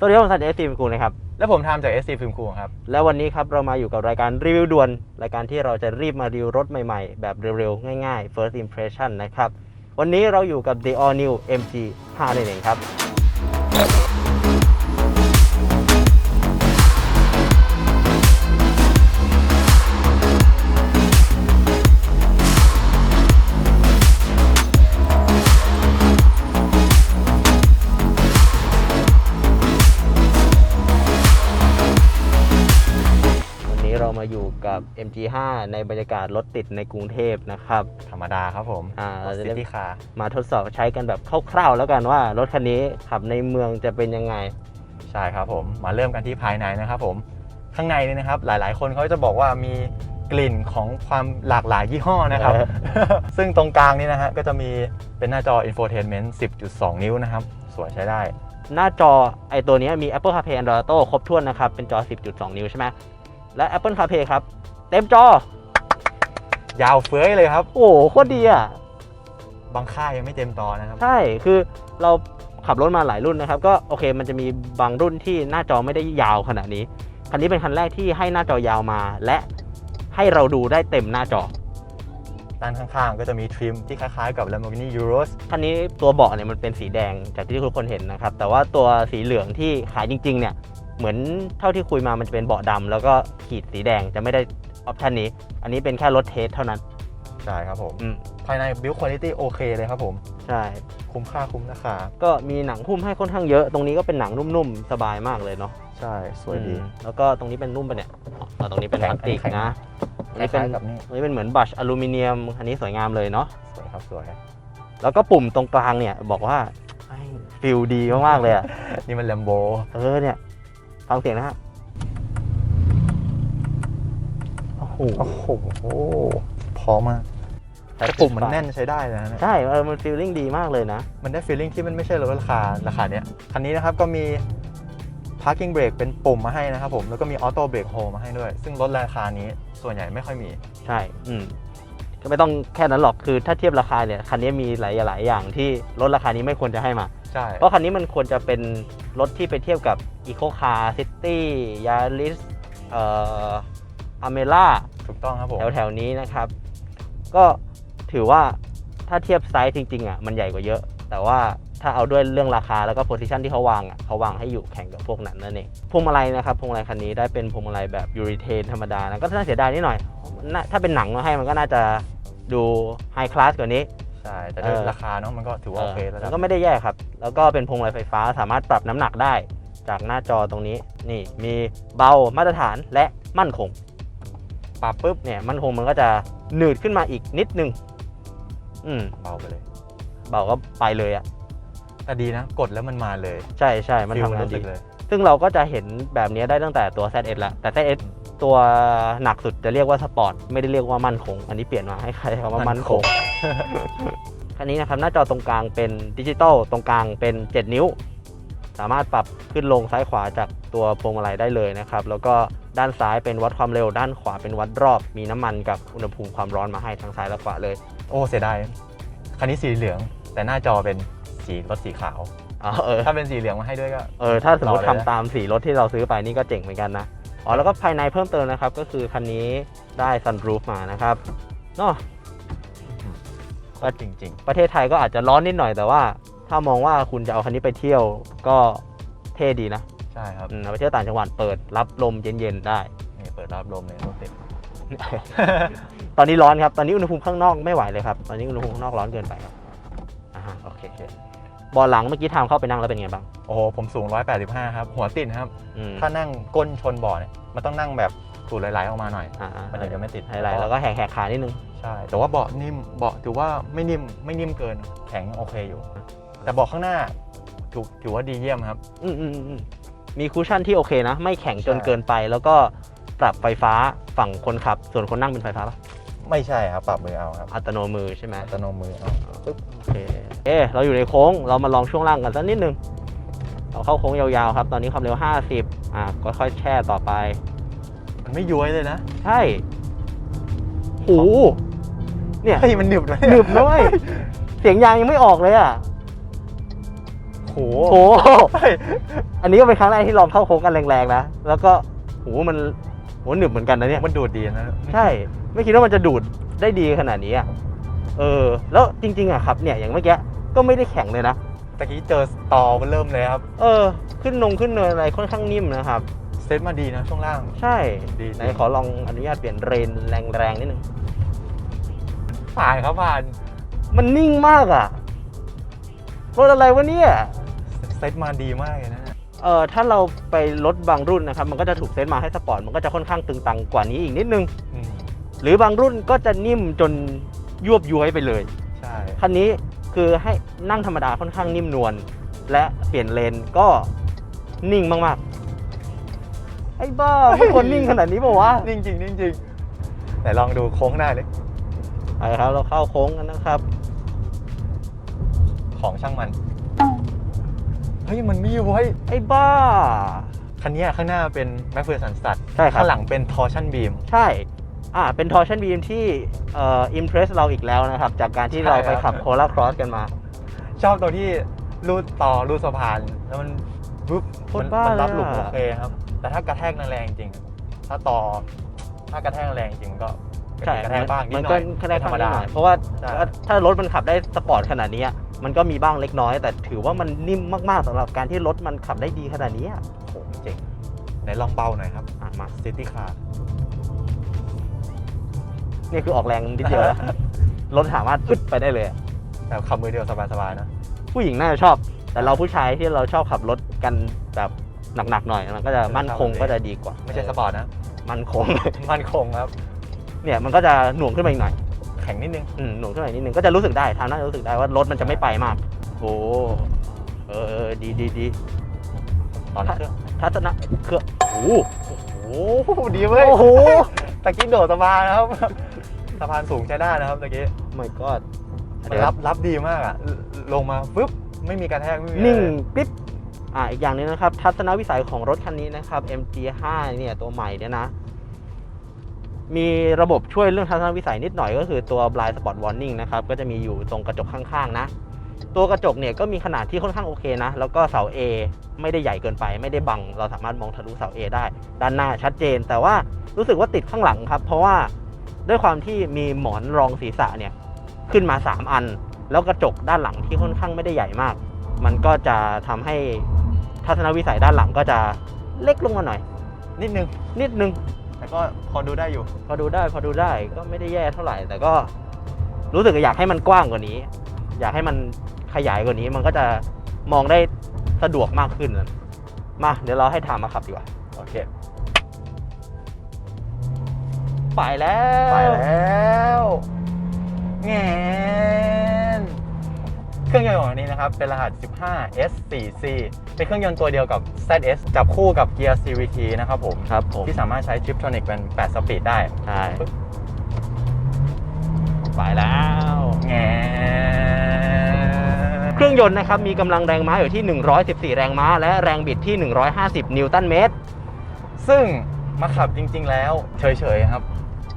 สวัสดีครับผมสันเอสซีมกูนะครับ และผมทำจาก SC ฟิล์มคูครับ แล้ววันนี้ครับเรามาอยู่กับรายการรีวิวด่วน รายการที่เราจะรีบมารีวิวรถใหม่ๆ แบบเร็วๆ ง่ายๆ first impression นะครับ วันนี้เราอยู่กับ The All New MG 5นั่นเองครับ กับ MG5 ในบรรยากาศรถติดในกรุงเทพนะครับ ธรรมดาครับผมอ่าเราจะซิได้ตี้คาร์มาทดสอบใช้กันแบบคร่าวๆแล้วกันว่ารถคันนี้ขับในเมืองจะเป็นยังไง ใช่ครับผม มาเริ่มกันที่ภายในนะครับผม ข้างในนี่นะครับ หลายๆ คนเขาจะบอกว่ามีกลิ่นของความหลากหลายยี่ห้อนะครับ เออ ซึ่งตรงกลางนี่นะฮะก็จะมีเป็นหน้าจอ infotainment 10.2 นิ้วนะครับ สวยใช้ได้ หน้าจอไอตัวเนี้ยมี Apple CarPlay Android Auto ครบถ้วนนะครับ เป็นจอ 10.2 นิ้วใช่ไหมและ Apple CarPlay ครับ เต็มจอ ยาวเฟ้ยเลยครับ โอ้โหโคตรดีอะ บางค่ายยังไม่เต็มจอนะครับ ใช่ คือเราขับรถมาหลายรุ่นนะครับ ก็โอเค มันจะมีบางรุ่นที่หน้าจอไม่ได้ยาวขนาดนี้ คันนี้เป็นคันแรกที่ให้หน้าจอยาวมา และให้เราดูได้เต็มหน้าจอ ด้านข้างๆ ก็จะมีทริมที่คล้ายๆกับ Lamborghini Urus คันนี้ตัวเบาะเนี่ยมันเป็นสีแดงจากที่ทุกคนเห็นนะครับ แต่ว่าตัวสีเหลืองที่ขายจริง ๆ เนี่ย เหมือนเท่าที่คุยมามันจะเป็นเบาะดำแล้วก็ขีดสีแดงจะไม่ได้ ออปชันนี้ อันนี้เป็นแค่รถเทสเท่านั้น ใช่ครับผมอืมภายใน build quality โอเคเลยครับผม ใช่ คุ้มค่าคุ้มราคาก็มีหนังหุ้มให้ค่อนข้างเยอะ ตรงนี้ก็เป็นหนังนุ่มๆ สบายมากเลยเนาะใช่สวยดี อืมแล้วก็ตรงนี้เป็นนุ่มปะเนี่ยอ๋อตรงนี้เป็นพแข็งลาสติกแข็ง นะตรงนี้คเป็นล้ายๆกับนี่ตรงนี้เป็นเหมือนบัชอลูมิเนียม อันนี้สวยงามเลยเนาะ สวยครับสวยแล้วก็ปุ่มตรงกลางเนี่ยบอกว่าฟิลดีมากๆเลยอะ นี่มัน Lambo เออเนี่ย ฟังเสียงนะฮะ โอ้โหโอ้โหพอมากแต่ปุ่มมันแน่นใช้ได้นะเนี่ยใช่เออมันฟีลลิ่งดีมากเลยนะ มันได้ฟีลลิ่งที่มันไม่ใช่รถราคาราคาเนี้ยคันนี้นะครับก็มี parking brake เป็นปุ่มมาให้นะครับผมแล้วก็มี auto brake hold มาให้ด้วย ซึ่งรถราคานี้ส่วนใหญ่ไม่ค่อยมี ใช่อืมก็ไม่ต้องแค่นั้นหรอกคือถ้าเทียบราคาเนี่ยคันนี้มีหลายหลายอย่างที่รถราคานี้ไม่ควรจะให้มาใช่เพราะคันนี้มันควรจะเป็นรถที่ไปเทียบกับ Eco Car City Yaris เอ่อ Amela ถูกต้องครับผมแถวแถวๆนี้นะครับ ก็ถือว่าถ้าเทียบไซส์จริงๆอะมันใหญ่กว่าเยอะ แต่ว่าถ้าเอาด้วยเรื่องราคาแล้วก็โพ i ิชันที่เขาวางอะเขาวางให้อยู่แข่งกับพวกนั้นนั่นเองพวงมาลัยนะครับพวงมาลัยคันนี้ได้เป็นพวงมาลัยแบบยูริเทนธรรมดานะก็น่าเสียดายนิดหน่อยน่าถ้าเป็นหนังมาให้มันก็น่าจะดูไฮคลาสกว่านี้ใช่แต่ด้วยเออราคาเนาะมันก็ถือว่าโอเคแล้วแล้วก็ไม่ได้แย่ครับ แล้วก็เป็นพวงมาลัยไฟฟ้าสามารถปรับน้ำหนักได้ จากหน้าจอตรงนี้นี่มีเบามาตรฐานและมั่นคง ปรับปุ๊บเนี่ยมั่นคงมันก็จะหนืดขึ้นมาอีกนิดนึง อืมเบาไปเลย เบาก็ไปเลยอะแต่ดีนะ กดแล้วมันมาเลย ใช่ใช่มันฟิลทำงานรู้ดีสึกเลยซึ่งเราก็จะเห็นแบบนี้ได้ตั้งแต่ตัว ZS แล้วแต่ ZS ตัวหนักสุดจะเรียกว่าสปอร์ตไม่ได้เรียกว่ามั่นคง อันนี้เปลี่ยนมาให้ใครคำว่ามั่นคงคันนี้นะครับหน้าจอตรงกลางเป็นดิจิตอลตรงกลางเป็น 7 นิ้ว สามารถปรับขึ้นลงซ้ายขวาจากตัวพวงมาลัยได้เลยนะครับ แล้วก็ด้านซ้ายเป็นวัดความเร็ว ด้านขวาเป็นวัดรอบ มีน้ำมันกับอุณหภูมิความร้อนมาให้ทั้งซ้ายและขวาเลย โอ้เสียดายคันนี้สีเหลือง แต่หน้าจอเป็นสีรถสีขาวอ๋อเออถ้าเป็นสีเหลืองมาให้ด้วยก็เออถ้าสมมติต่อเลยนะทำตามสีรถที่เราซื้อไปนี่ก็เจ๋งเหมือนกันนะอ๋อแล้วก็ภายในเพิ่มเติมนะครับ ก็คือคันนี้ได้ซันรูฟมานะครับเนาะครบจริงประเทศไทยก็อาจจะร้อนนิดหน่อยแต่ว่า ถ้ามองว่าคุณจะเอาคันนี้ไปเที่ยวก็เท่ดีนะๆใช่ครับอืมเอาไปเที่ยวต่างจังหวัดเปิดรับลมเย็นๆได้ นี่เปิดรับลมเลยรถติด ตอนนี้ร้อนครับ ตอนนี้อุณหภูมิข้างนอกไม่ไหวเลยครับ ตอนนี้อุณหภูมิข้างนอกร้อนเกินไปครับอ่าฮะโอเคเบอลหลังเมื่อกี้ทามเข้าไปนั่งแล้วเป็นไงบ้างโอ้โหผมสูง 185 ครับ หัวติดครับ อืมถ้านั่งก้นชนเบ่อเนี่ยมันต้องนั่งแบบถูไหลๆออกมาหน่อย อ่าๆมันถึงจะไม่ติดไฮไลท์แล้วก็แหกแหกขานิดนึง ใช่ แต่ว่าเบาะนิ่มเบาะถือว่าไม่นิ่มไม่นิ่มเกินแข็งโอเคอยู่ แต่เบาะข้างหน้าถือถือว่าดีเยี่ยมครับ อืมอืมอืมมีคูชั่นที่โอเคนะ ไม่แข็งจนใช่ เกินไป แล้วก็ปรับไฟฟ้าฝั่งคนขับ ส่วนคนนั่งเป็นไฟฟ้าปะไม่ใช่ครับปรับมือเอาครับอัตโนมือใช่ไหม อัตโนมือเอาปึ๊บโอเคเอะเราอยู่ในโค้ง เรามาลองช่วงล่างกันสักนิดนึง เราเข้าโค้งยาวๆครับ ตอนนี้ความเร็ว 50 อะก็ค่อยแช่ต่อไป มันไม่ย้วยเลยนะใช่โอ้โหเนี่ย เฮ้ยมันหนึบเลยหนึบนะเว้ย เสียงยางยังไม่ออกเลยอะ โหโห อันนี้ก็เป็นครั้งแรกที่ลองเข้าโค้งกันแรงๆนะ แล้วก็โหมันโหหนึบเหมือนกันนะเนี่ย มันดูดดีนะ ใช่ ไม่คิดว่ามันจะดูดได้ดีขนาดนี้อะ เออ แล้วจริง ๆอะครับเนี่ยอย่างเมื่อกี้ก็ไม่ได้แข็งเลยนะ ตะกี้เจอสตอมันเริ่มเลยครับ เออ ขึ้นนงขึ้นเนินอะไรค่อนข้างนิ่มนะครับ เซตมาดีนะช่วงล่าง ใช่ ดีไหนขอลองอนุญาตเปลี่ยนเรนแรงๆนิดนึงผ่านครับผ่าน มันนิ่งมากอะรถอะไรวะเนี่ย เซตมาดีมากเลยนะเออถ้าเราไปรถบางรุ่นนะครับมันก็จะถูกเซตมาให้สปอร์ตมันก็จะค่อนข้างตึงตังกว่านี้อีกนิดนึง อืมหรือบางรุ่นก็จะนิ่มจนยวบย้วยไปเลย ใช่คันนี้คือให้นั่งธรรมดาค่อนข้างนิ่มนวลและเปลี่ยนเลนก็นิ่งมากๆ ไอ้บ้าไม่ควรนิ่งขนาดนี้ป่าวะนิ่งจริงนิ่งจริงไหนลองดูโค้งหน้าเลย ไปครับเราเข้าโค้งกันนะครับ ของช่างมัน เฮ้ยมันไม่ย้วยไอ้บ้า คันนี้ข้างหน้าเป็นแม็กเฟอร์สันสัตใช่ครับ ข้างหลังเป็นทอร์ชันบีม ใช่ อ่า เป็นทอร์ชันบีมที่เอ่ออิมเพรสเราอีกแล้วนะครับ จากการที่เราไปขับใช่ครับโคลาครอสกันมา ชอบตรงที่รูดต่อรูดสะพาน แล้วมันปุ๊บโคมัตรบ้ามัรับเลยอะหลุมโอเคครับ แต่ถ้ากระแทกแรงๆจริง ถ้าต่อถ้ากระแทกแรงจริงก็ใช่กระแทกบ้างนิมัดนหน่ก็อยกระแทกธรบ้างรมนิดดาหน่อยเพราะว่าใช่ถ้ารถมันขับได้สปอร์ตขนาดนี้อะ มันก็มีบ้างเล็กน้อย แต่ถือว่ามันนิ่มมากๆสำหรับการที่รถมันขับได้ดีขนาดนี้อะโอ้โหเจ๋งไหนลองเบาหน่อยครับอะมาซิตี้คาร์นี่คือออกแรงนิดเดียวนะ รถสามารถอึดไปได้เลยอะแบบขับมือเดียวสบายๆนะผู้หญิงน่าจะชอบ แต่เราผู้ชายที่เราชอบขับรถกันแบบหนักๆหน่อยมันก็จะมั่นคงก็จะดีกว่าไม่ใช่สปอร์ตนะ มั่นคง มันคงครับ เนี่ยมันก็จะหน่วงขึ้นมาอีกหน่อยแข็งนิดนึงอืมหน่วงขึ้นมาอีกนิดนึงก็จะรู้สึกได้ทางน่าจะรู้สึกได้ว่ารถมันจะไม่ไปมากโอ้เออเออดีดีดีตอนเครื่องทัศนะเครื่องโอ้โอ้โหดีเว้ยโอ้โหตะกี้โดดสะพานนะครับสะพานสูงใช้ได้นะครับตะกี้ไม่ก็มันรับรับดีมากอะลงมาปุ๊บไม่มีกระแทกไม่มีอะไรนิ่งปิ๊บอ่าอีกอย่างหนึงนะครับ ทัศนวิสัยของรถคันนี้นะครับ MG5 เนี่ยตัวใหม่เนี่ยนะ มีระบบช่วยเรื่องทัศนวิสัยนิดหน่อยก็คือตัว blind spot warning นะครับ ก็จะมีอยู่ตรงกระจกข้างๆนะ ตัวกระจกเนี่ยก็มีขนาดที่ค่อนข้างโอเคนะ แล้วก็เสา A ไม่ได้ใหญ่เกินไป ไม่ได้บัง เราสามารถมองทะลุเสา A ได้ ด้านหน้าชัดเจน แต่ว่ารู้สึกว่าติดข้างหลังครับ เพราะว่าด้วยความที่มีหมอนรองศีรษะเนี่ยขึ้นมา 3 อัน แล้วกระจกด้านหลังที่ค่อนข้างไม่ได้ใหญ่มาก มันก็จะทำให้ทัศนวิสัยด้านหลังก็จะเล็กลงมาหน่อย นิดนึงนิดนึง แต่ก็พอดูได้อยู่ พอดูได้พอดูได้ก็ไม่ได้แย่เท่าไหร่ แต่ก็รู้สึกอยากให้มันกว้างกว่านี้ อยากให้มันขยายกว่านี้ มันก็จะมองได้สะดวกมากขึ้นนะมาเดี๋ยวเราให้ถามมาขับดีกว่าโอเคไปแล้วไปแล้วแงน เครื่องยนต์ของอันนี้นะครับเป็นรหัส 15S4C เป็นเครื่องยนต์ตัวเดียวกับ ZS จับคู่กับเกียร์ CVT นะครับผมครับผมที่สามารถใช้ Triptronic เป็น 8 สปีดได้ ใช่ไปแล้วแงนเครื่องยนต์นะครับมีกำลังแรงม้าอยู่ที่ 114 แรงม้า และแรงบิดที่ 150 นิวตันเมตร ซึ่งมาขับจริง ๆ แล้วเฉยๆครับ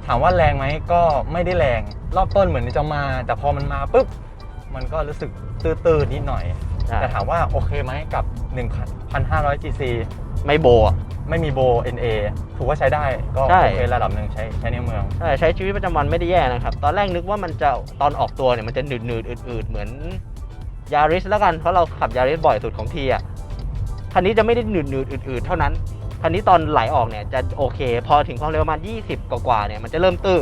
ถามว่าแรงไหมก็ไม่ได้แรง รอบต้นเหมือนจะมา แต่พอมันมาปุ๊บ มันก็รู้สึกตื้อๆนิดหน่อย แต่ถามว่าโอเคไหมกับ 1,500 cc ไม่โบอะไม่มีโบ NA ถือว่าใช้ได้ก็ใช่โอเคระดับหนึ่งใช้ใช้ในเมืองใช่ใช้ชีวิตประจำวันไม่ได้แย่นะครับ ตอนแรกนึกว่ามันจะตอนออกตัวเนี่ยมันจะหนืดหนืดๆอืดๆเหมือนยาริสแล้วกัน เพราะเราขับยาริสบ่อยสุดของทีอะคันนี้จะไม่ได้หนืดหนืดๆอืดๆเท่านั้นคันนี้ตอนไหลออกเนี่ยจะโอเค พอถึงความเร็วประมาณ 20 กว่าๆเนี่ยมันจะเริ่มตื้อ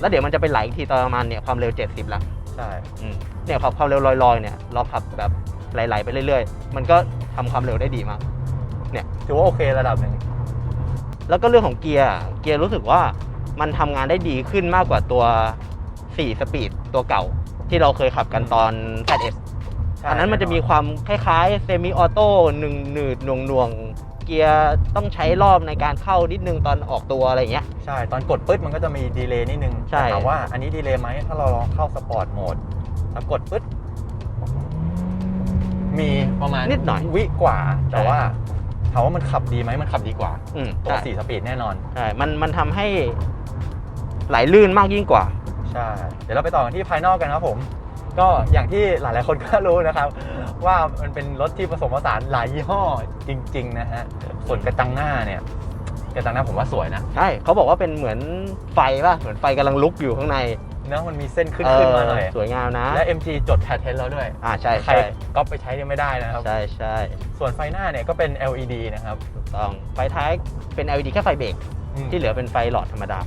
แล้วเดี๋ยวมันจะไปไหลอีกทีตอนประมาณเนี่ยความเร็ว 70แล้ว ใช่อืมเนี่ยขับความเร็วลอยๆเนี่ยเราขับแบบไหลๆไปเรื่อยๆ มันก็ทำความเร็วได้ดีมาก ถือว่าโอเคระดับหนึ่งแล้วก็เรื่องของเกียร์เกียร์รู้สึกว่ามันทำงานได้ดีขึ้นมากกว่าตัว 4 สปีดตัวเก่า ที่เราเคยขับกันตอน ZS ใช่อันนั้นมันจะมีความคล้ายๆเซมิออโต้หนึ่งหนืดหน่วงหน่วงๆ เกียร์ต้องใช้รอบในการเข้านิดนึงตอนออกตัวอะไรอย่างเงี้ย ใช่ ตอนกดปึ๊ดมันก็จะมีดีเลย์นิดนึงใช่ แต่ถามว่าอันนี้ดีเลย์ไหมถ้าเราลองเข้าสปอร์ตโหมดแล้วกดปึ๊ดมีประมาณนิดหน่อยวิกว่า แต่ใช่ว่าถามว่ามันขับดีไหมมันขับดีกว่าอืมตัวใช่สี่สปีดแน่นอน ใช่มันมันทำให้ไหลลื่นมากยิ่งกว่า ใช่ เดี๋ยวเราไปต่อกันที่ภายนอกกันครับผม ก็อย่างที่หลายๆคนก็รู้นะครับ ว่ามันเป็นรถที่ผสมผสานหลายยี่ห้อจริง ๆ นะฮะส่วนกระจังหน้าเนี่ยกระจังหน้าผมว่าสวยนะใช่เขาบอกว่าเป็นเหมือนไฟป่ะเหมือนไฟกำลังลุกอยู่ข้างในเนอะมันมีเส้นขึ้นขึ้นมาหน่อยเสวยงามนะและ MG จดแพทเทนแล้วด้วยอ่าใช่ใครใช่ก็ไปใช้ยังไม่ได้นะครับใช่ใช่ส่วนไฟหน้าเนี่ยก็เป็น LED นะครับถูกต้องไฟท้ายเป็น LED แค่ไฟเบรกอืมที่เหลือเป็นไฟหลอดธรรมดา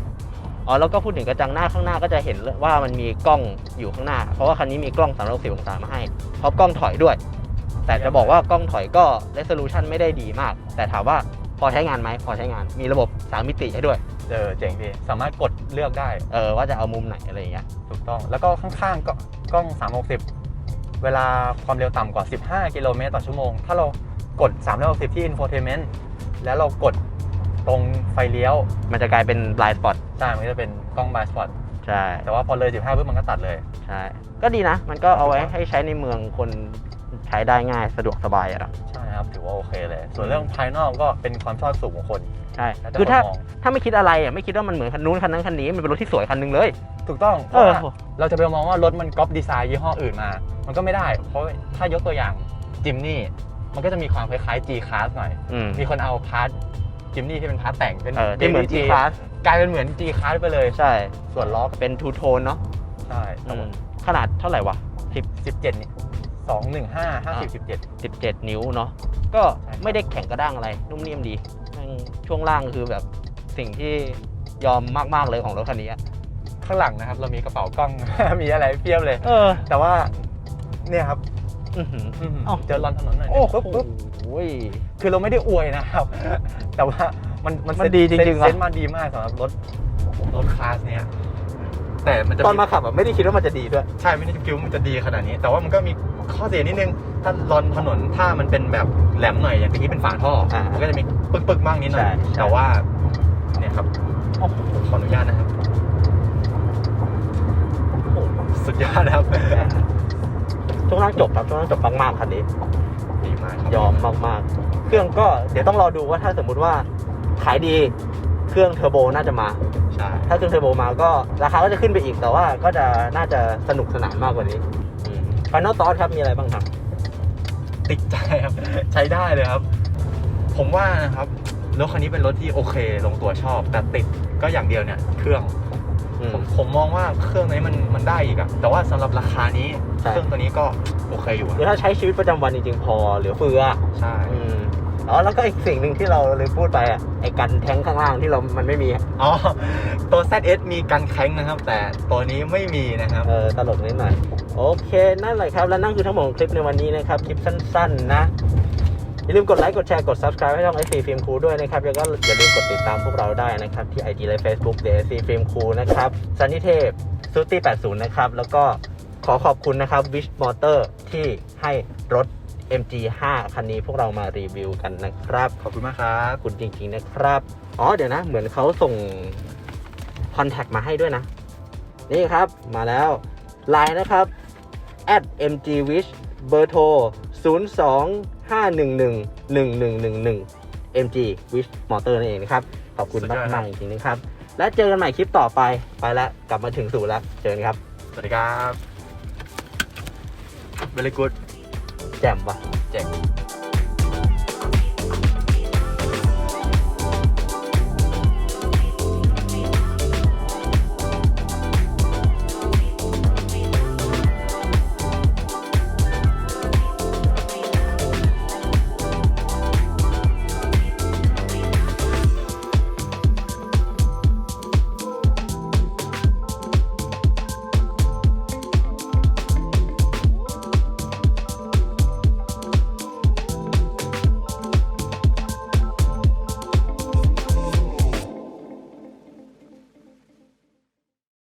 อ๋อแล้วก็พูดถึงกระจังหน้าข้างหน้าก็จะเห็นว่ามันมีกล้องอยู่ข้างหน้า เพราะว่าคันนี้มีกล้อง360องศามาให้พร้อมกล้องถอยด้วย แต่จะบอกว่ากล้องถอยก็ resolution ไม่ได้ดีมาก แต่ถามว่าพอใช้งานไหมพอใช้งานมีระบบ3มิติให้ด้วยเออเจ๋งดีสามารถกดเลือกได้เออว่าจะเอามุมไหนอะไรอย่างเงี้ยถูกต้องแล้วก็ข้างๆก็กล้อง 360 เวลาความเร็วต่ำกว่า 15 กิโลเมตรต่อชั่วโมง ถ้าเรากด360ที่ infotainment แล้วเรากด ตรงไฟเลี้ยวมันจะกลายเป็น blind spot ใช่มันก็จะเป็นกล้อง blind spot ใช่ แต่ว่าพอเลย 15ปุ๊บมันก็ตัดเลย ใช่ ก็ดีนะ มันก็เอาไว้ให้ใช้ในเมืองคนใช้ได้ง่ายสะดวกสบายอะเนาะใช่ครับ ถือว่าโอเคเลย ส่วนเรื่องภายนอกก็เป็นความชอบส่วนบุคคลใช่ แล้วแต่คือถ้าคนมอง ถ้าไม่คิดอะไรอะไม่คิดว่ามันเหมือนคันนู้นคันนั้นคันนี้มันเป็นรถที่สวยคันหนึงเลย ถูกต้องเพเอราะอ ว่าเราจะไปมองว่ารถมันก๊อปดีไซน์ยี่ห้ออื่นมา มันก็ไม่ได้ เพราะถ้ายกตัวอย่างจิมนี่มันก็จะมีความคล้ายๆ G Class หน่อย อืมมีคนเอาพาร์ท จิมนี่ที่เป็นพาร์ทแต่งเป็นเออที่เหมือน G G class กลายเป็นเหมือน G Class ไปเลย ใช่ ส่วนล้อก็เป็นทูโทนเนาะใช่แต่ว่าขนาดเท่าไหร่วะ สิบเจ็ดนี่สองหนึ่งห้าห้าสิบสิบเจ็ด10 17นิ้วเนาะก็ใช่ครับ ไม่ได้แข็งกระด้างอะไร นุ่มนิ่มดีแม่งช่วงล่างคือแบบสิ่งที่ยอมมากๆเลยของรถคันนี้อะข้างหลังนะครับ เรามีกระเป๋ากล้อง มีอะไรเพียบเลย เออ แต่ว่าเนี่ยครับ อื้อหืออื้อหือเอ้าเจอรอนถนนหน่อยโอ้ปุ๊บปุ๊บโหคือเราไม่ได้อวยนะครับ แต่ว่ามันมันมันเซ็ตดีจริงๆเซ็ตวะเซ็ตมาดีมากสำหรับรถรถคลาสเนี้ยแต่มันจะตอนมาขับอะไม่ได้คิดว่ามันจะดีด้วย ใช่ไม่ได้คิดว่ามันจะดีขนาดนี้ แต่ว่ามันก็มีข้อเสียนิดนึง ถ้ารอนถนนถ้ามันเป็นแบบแหลมหน่อยอย่างที่เป็นฝาท่ออามันก็จะมีปึกๆบ้างนิดหน่อยใช่ใช่ แต่ว่าเนี่ยครับโอ้โหขออนุญาตนะครับโอ้โหสุดยอดนะครับ ช่วงล่างจบครับช่วงล่างจบมากๆคันนี้ ดีมากครับยอมมากๆ เครื่องก็เดี๋ยวต้องรอดูว่าถ้าสมมุติว่าขายดีเครื่องเทอร์โบน่าจะมา ใช่ถ้าเครื่องเทอร์โบมาก็ราคาก็จะขึ้นไปอีกแต่ว่าก็จะน่าจะสนุกสนานมากกว่านี้ฟ i น a l ต o สครับมีอะไรบ้างครับ ติดใจครับ ใช้ได้เลยครับ ผมว่านะครับรถคันนี้เป็นรถที่โอเค ลงตัวชอบ แต่ติดก็อย่างเดียวเนี่ย เครื่องอืม ผมผมมองว่าเครื่องนี้มันมันได้อีกอะแต่ว่าสำหรับราคานี้ใช่เครื่องตัวนี้ก็โอเคอยู่คืออะถ้าใช้ชีวิตประจำวันจริงๆพอเหลือเฟือใช่อืมอ๋อแล้วก็อีกสิ่งหนึ่งที่เราลืมพูดไปอะไอ้กันแท้งข้างล่างที่เรา มันไม่มี อ๋อ ตัว ZS มีกันแข้งนะครับ แต่ตัวนี้ไม่มีนะครับ เออ ตลกนิดหน่อย โอเค นั่นแหละครับ และนั่นคือทั้งหมดของคลิปในวันนี้นะครับ คลิปสั้น ๆ นะ อย่าลืมกดไลค์กดแชร์กด subscribe ให้ช่อง SC Film Crew ด้วยนะครับแล้วก็อย่าลืมกดติดตามพวกเราได้นะครับที่ IG และ Facebook The SC Film Crew นะครับซันนิเทพซูตี้80 นะครับ แล้วก็ขอขอบคุณนะครับ Wish Motor ที่ให้รถ MG5 คันนี้พวกเรามารีวิวกันนะครับ ขอบคุณมากครับขอบคุณจริง ๆ นะครับ อ๋อเดี๋ยวนะ เหมือนเขาส่งคอนแทคมาให้ด้วยนะ นี่ครับมาแล้ว Line นะครับ at mgwish เบอร์โทร 02 511 1111 mg wish motor นั่นเองนะครับ ขอบคุณสุดยมาอดครับกๆจริงๆนะครับ และเจอกันใหม่คลิปต่อไป ไปแล้วกลับมาถึงสู่แล้ว เจอกันครับ สวัสดีครับ very good แจ่มว่ะ